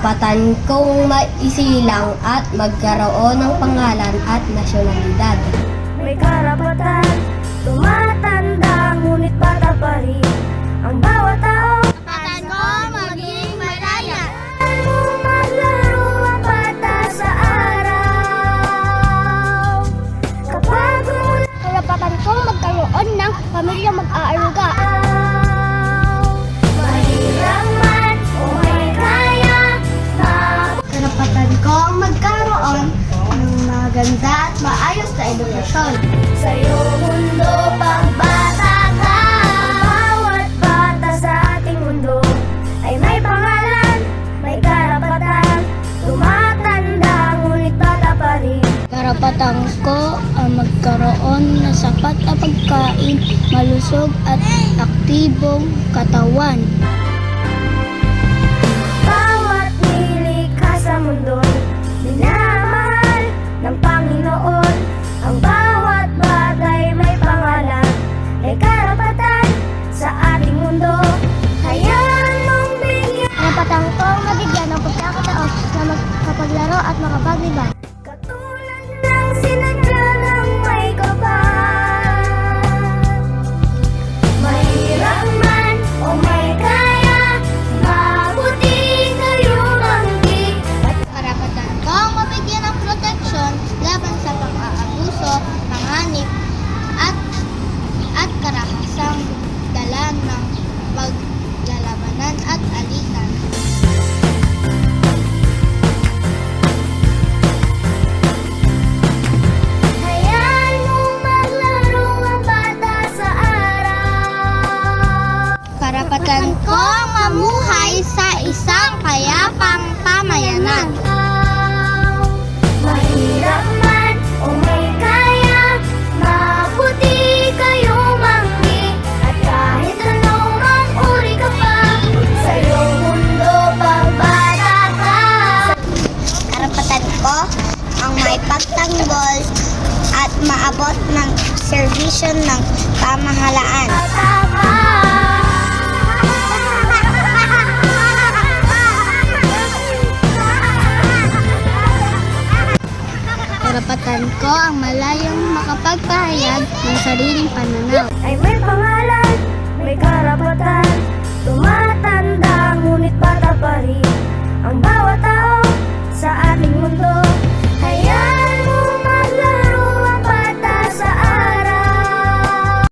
karapatan kong maisilang at magkaroon ng pangalan at nasyonalidad. May karapatan, tumatanda, ngunit bata pa rin ang bawat tao. Karapatan ko maging malaya. Ano maglaro ang bata sa araw? Kapag Karapatan kong magkaroon ng pamilya mag-aaruga. Maganda at maayos na edukasyon. Sa iyong mundo pagbata ka Bawat bata sa ating mundo Ay may pangalan, may karapatan Tumatanda, ngunit bata pa rin Karapatan ko ang magkaroon ng sapat na pagkain, malusog at aktibong katawan. Makapaglaro at makapaglibang. Karapatan kong mamuhay sa isang payapang pamayanan. Mahirap man o may kaya Mabuti kayo manggi At kahit mang uri ka pa Sa iyong mundo pagbata ka Karapatan ko ang may pagtanggol at maabot ng serbisyo ng pamahalaan. Bata Karapatan ko ang malayong makapagpahayag ng sariling pananaw. Ay may pangalan, may karapatan Tumatanda,